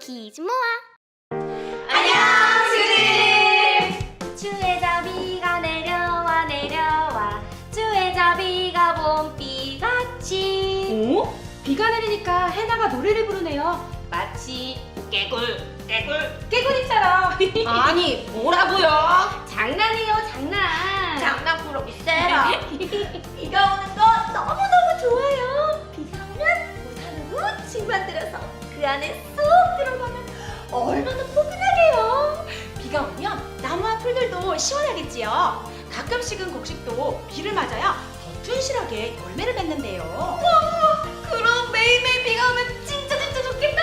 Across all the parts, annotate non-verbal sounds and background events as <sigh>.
기즈모아 안녕, 친구들! 주에자 비가 내려와 내려와 주에자 비가 봄비같이 오? 비가 내리니까 해나가 노래를 부르네요. 마치 깨굴, 깨굴, 깨굴이처럼. 아니, 뭐라고요? 장난이에요 장난 장난꾸러 미세라. <laughs> 비가 오는 거 너무너무 안에 쏙 들어가면 얼마나 포근하게요. 비가 오면 나무와 풀들도 시원하겠지요. 가끔씩은 곡식도 비를 맞아야 더 튼실하게 열매를 맺는데요. 그럼 매일매일 비가 오면 진짜 진짜 좋겠다.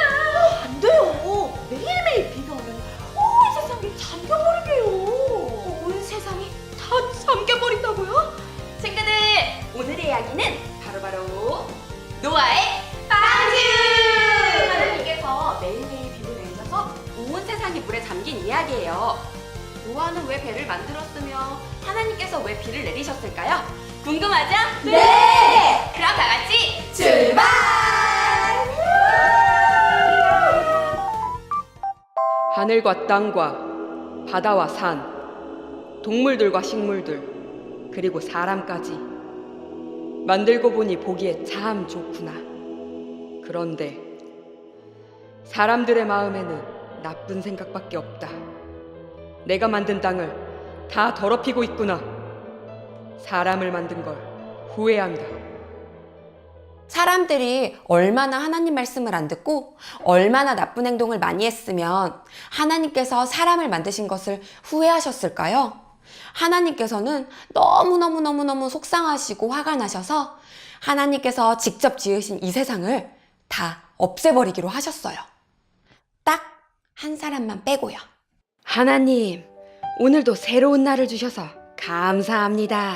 안 돼요. 매일매일 비가 오면 온 세상이 잠겨버리게요. 온 세상이 다 잠겨버린다고요? 친구들, 오늘의 이야기는 바로바로 노아의 잠긴 이야기예요. 노아는 왜 배를 만들었으며 하나님께서 왜 비를 내리셨을까요? 궁금하죠? 네! 그럼 다 같이 출발! 하늘과 땅과 바다와 산, 동물들과 식물들, 그리고 사람까지. 만들고 보니 보기에 참 좋구나. 그런데 사람들의 마음에는 나쁜 생각밖에 없다. 내가 만든 땅을 다 더럽히고 있구나. 사람을 만든 걸 후회한다. 사람들이 얼마나 하나님 말씀을 안 듣고 얼마나 나쁜 행동을 많이 했으면 하나님께서 사람을 만드신 것을 후회하셨을까요? 하나님께서는 너무너무너무너무 속상하시고 화가 나셔서 하나님께서 직접 지으신 이 세상을 다 없애버리기로 하셨어요. 딱 한 사람만 빼고요. 하나님, 오늘도 새로운 날을 주셔서 감사합니다.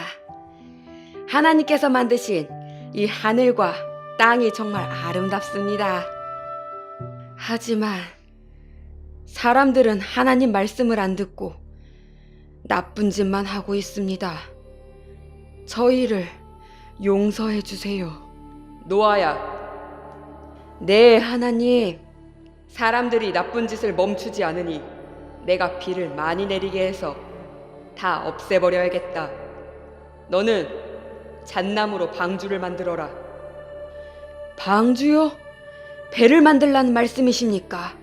하나님께서 만드신 이 하늘과 땅이 정말 아름답습니다. 하지만 사람들은 하나님 말씀을 안 듣고 나쁜 짓만 하고 있습니다. 저희를 용서해 주세요. 노아야. 네, 하나님. 사람들이 나쁜 짓을 멈추지 않으니 내가 비를 많이 내리게 해서 다 없애버려야겠다. 너는 잣나무로 방주를 만들어라. 방주요? 배를 만들라는 말씀이십니까?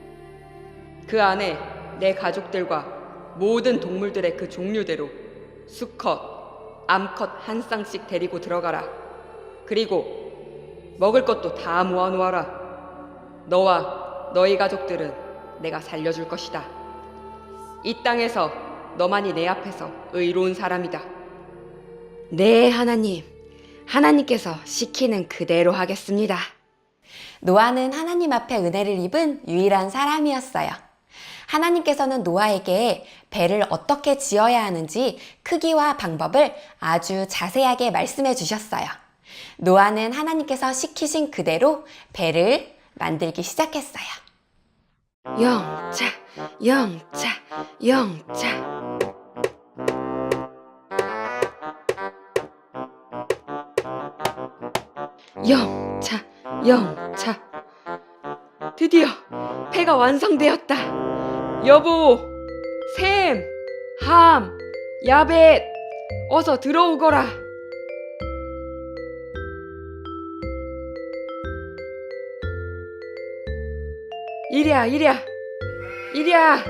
그 안에 내 가족들과 모든 동물들의 그 종류대로 수컷, 암컷 한 쌍씩 데리고 들어가라. 그리고 먹을 것도 다 모아놓아라. 너와 너희 가족들은 내가 살려줄 것이다. 이 땅에서 너만이 내 앞에서 의로운 사람이다. 네, 하나님. 하나님께서 시키는 그대로 하겠습니다. 노아는 하나님 앞에 은혜를 입은 유일한 사람이었어요. 하나님께서는 노아에게 배를 어떻게 지어야 하는지 크기와 방법을 아주 자세하게 말씀해 주셨어요. 노아는 하나님께서 시키신 그대로 배를 만들기 시작했어요. 영차, 영차, 영차. 영차, 영차. 드디어 배가 완성되었다. 여보, 샘, 함, 야벳, 어서 들어오거라. 이리야, 이리야, 이리야.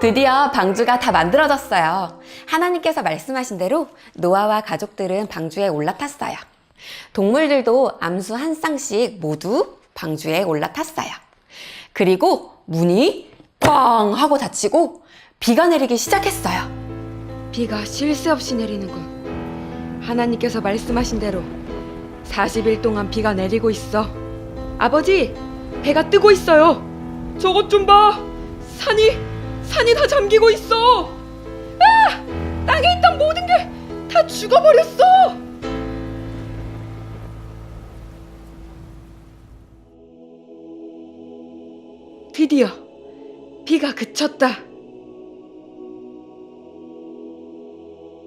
드디어 방주가 다 만들어졌어요. 하나님께서 말씀하신 대로 노아와 가족들은 방주에 올라탔어요. 동물들도 암수 한 쌍씩 모두 방주에 올라탔어요. 그리고 문이 꽝 하고 닫히고 비가 내리기 시작했어요. 비가 쉴 새 없이 내리는군. 하나님께서 말씀하신 대로 40일 동안 비가 내리고 있어. 아버지, 배가 뜨고 있어요. 저것 좀 봐. 산이, 산이 다 잠기고 있어. 아! 땅에 있던 모든 게 다 죽어버렸어. 드디어 비가 그쳤다.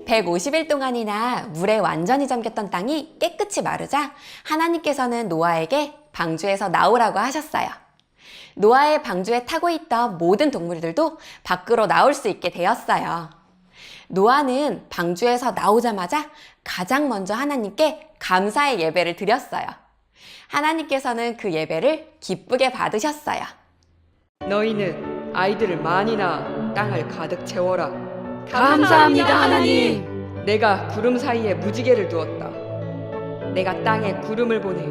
150일 동안이나 물에 완전히 잠겼던 땅이 깨끗이 마르자 하나님께서는 노아에게 방주에서 나오라고 하셨어요. 노아의 방주에 타고 있던 모든 동물들도 밖으로 나올 수 있게 되었어요. 노아는 방주에서 나오자마자 가장 먼저 하나님께 감사의 예배를 드렸어요. 하나님께서는 그 예배를 기쁘게 받으셨어요. 너희는 아이들을 많이 낳아 땅을 가득 채워라. 감사합니다, 하나님. 내가 구름 사이에 무지개를 두었다. 내가 땅에 구름을 보내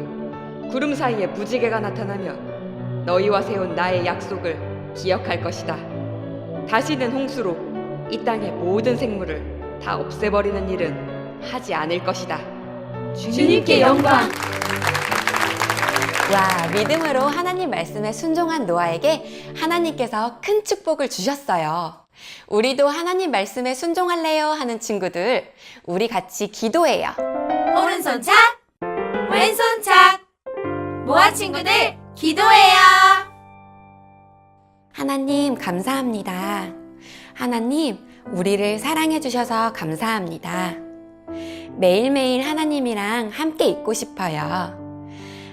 구름 사이에 무지개가 나타나면 너희와 세운 나의 약속을 기억할 것이다. 다시는 홍수로 이 땅의 모든 생물을 다 없애버리는 일은 하지 않을 것이다. 주님께 영광. 와, 믿음으로 하나님 말씀에 순종한 노아에게 하나님께서 큰 축복을 주셨어요. 우리도 하나님 말씀에 순종할래요 하는 친구들, 우리 같이 기도해요. 오른손 착, 왼손 착. 모아 친구들 기도해요. 하나님, 감사합니다. 하나님, 우리를 사랑해 주셔서 감사합니다. 매일매일 하나님이랑 함께 있고 싶어요.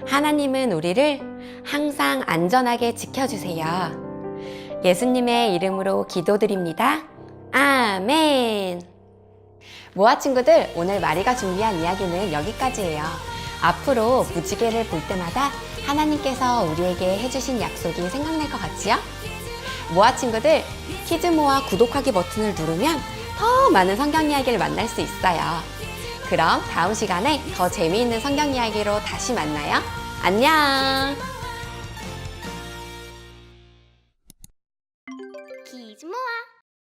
하나님은 우리를 항상 안전하게 지켜주세요. 예수님의 이름으로 기도드립니다. 아멘. 모아 친구들, 오늘 마리가 준비한 이야기는 여기까지예요. 앞으로 무지개를 볼 때마다 하나님께서 우리에게 해주신 약속이 생각날 것 같지요? 모아 친구들, 키즈 모아 구독하기 버튼을 누르면 더 많은 성경 이야기를 만날 수 있어요. 그럼 다음 시간에 더 재미있는 성경 이야기로 다시 만나요. 안녕!